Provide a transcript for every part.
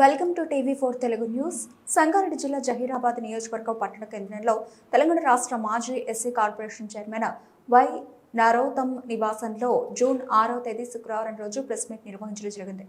Welcome to TV four Telugu news. Sangareddy జిల్లా జహీరాబాద్ నియోజకవర్గం పట్టణ కేంద్రంలో తెలంగాణ రాష్ట్ర మాజీ SC corporation chairman Y Narottam నివాసంలో జూన్ ఆరో తేదీ శుక్రవారం రోజు ప్రెస్ మీట్ నిర్వహించడం జరిగింది.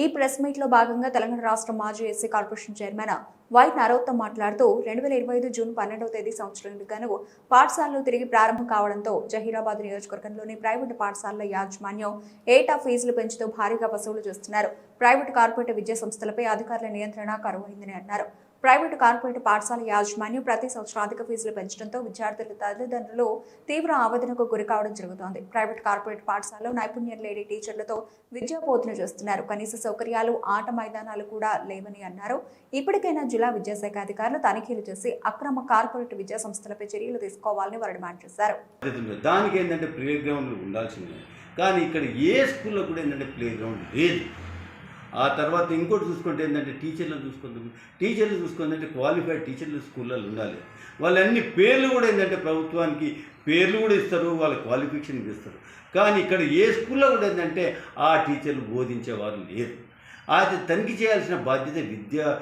ఈ ప్రెస్ మీట్లో భాగంగా తెలంగాణ రాష్ట్ర మాజీ SC corporation chairman Y Narottam మాట్లాడుతూ రెండు వేల ఇరవై ఐదు జూన్ పన్నెండవ తేదీ సంవత్సరానికి గాను పాఠశాలలు తిరిగి ప్రారంభం కావడంతో జహీరాబాద్ నియోజకవర్గంలోని ప్రైవేటు పాఠశాలల యాజమాన్యం ఏటా ఫీజులు పెంచుతూ భారీగా వసూలు చేస్తున్నారు. ప్రైవేటు కార్పొరేట్ విద్యా సంస్థలపై అధికారుల నియంత్రణ కరువైందని అన్నారు. ప్రైవేటు కార్పొరేట్ పాఠశాల యాజమాన్యం ప్రతి సంవత్సరం అధిక ఫీజులు పెంచడంతో విద్యార్థుల తల్లిదండ్రులు తీవ్ర ఆవేదనకు గురి కావడం జరుగుతోంది. ప్రైవేట్ కార్పొరేట్ పాఠశాలలో నైపుణ్యం లేని టీచర్లతో విద్యా బోధన చేస్తున్నారు. కనీస సౌకర్యాలు ఆట మైదానాలు కూడా లేవని అన్నారు. ఇప్పటికైనా జిల్లా విద్యాశాఖ అధికారులు తనిఖీలు చేసి అక్రమ కార్పొరేట్ విద్యా సంస్థలపై చర్యలు తీసుకోవాలని వారు డిమాండ్ చేశారు. దానికి ఏంటంటే ప్లే గ్రౌండ్లు ఉండాల్సిందే. కానీ ఇక్కడ ఏ స్కూల్లో కూడా ఏంటంటే ప్లే గ్రౌండ్ లేదు. ఆ తర్వాత ఇంకోటి చూసుకుంటే ఏంటంటే టీచర్లను చూసుకుంటాం టీచర్లు చూసుకుంటే క్వాలిఫైడ్ టీచర్లు స్కూళ్ళలో ఉండాలి. వాళ్ళన్ని పేర్లు కూడా ఏంటంటే ప్రభుత్వానికి పేర్లు కూడా ఇస్తారు వాళ్ళ క్వాలిఫికేషన్ ఇస్తారు. కానీ ఇక్కడ ఏ స్కూల్లో కూడా ఏంటంటే ఆ టీచర్లు బోధించేవారు లేరు. అది తనిఖీ చేయాల్సిన బాధ్యత విద్యా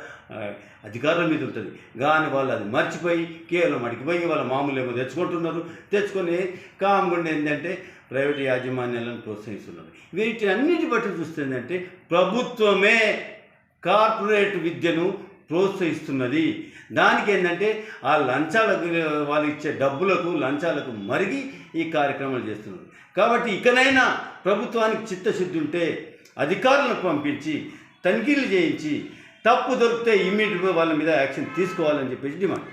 అధికారుల మీద ఉంటుంది. కానీ వాళ్ళు అది మర్చిపోయి కేవలం అడిగిపోయి వాళ్ళ మామూలు ఏమో తెచ్చుకుంటున్నారు. తెచ్చుకొని కామగుండి ఏంటంటే ప్రైవేట్ యాజమాన్యాలను ప్రోత్సహిస్తున్నారు. వీటి అన్నిటి బట్టి చూస్తే ఏంటంటే ప్రభుత్వమే కార్పొరేట్ విద్యను ప్రోత్సహిస్తున్నది. దానికి ఏంటంటే ఆ లంచాలకు వాళ్ళు ఇచ్చే డబ్బులకు లంచాలకు మరిగి ఈ కార్యక్రమాలు చేస్తున్నారు. కాబట్టి ఇకనైనా ప్రభుత్వానికి చిత్తశుద్ధి ఉంటే అధికారులను పంపించి తనిఖీలు చేయించి తప్పు దొరికితే ఇమ్మీడియట్గా వాళ్ళ మీద యాక్షన్ తీసుకోవాలని చెప్పేసి డిమాండ్.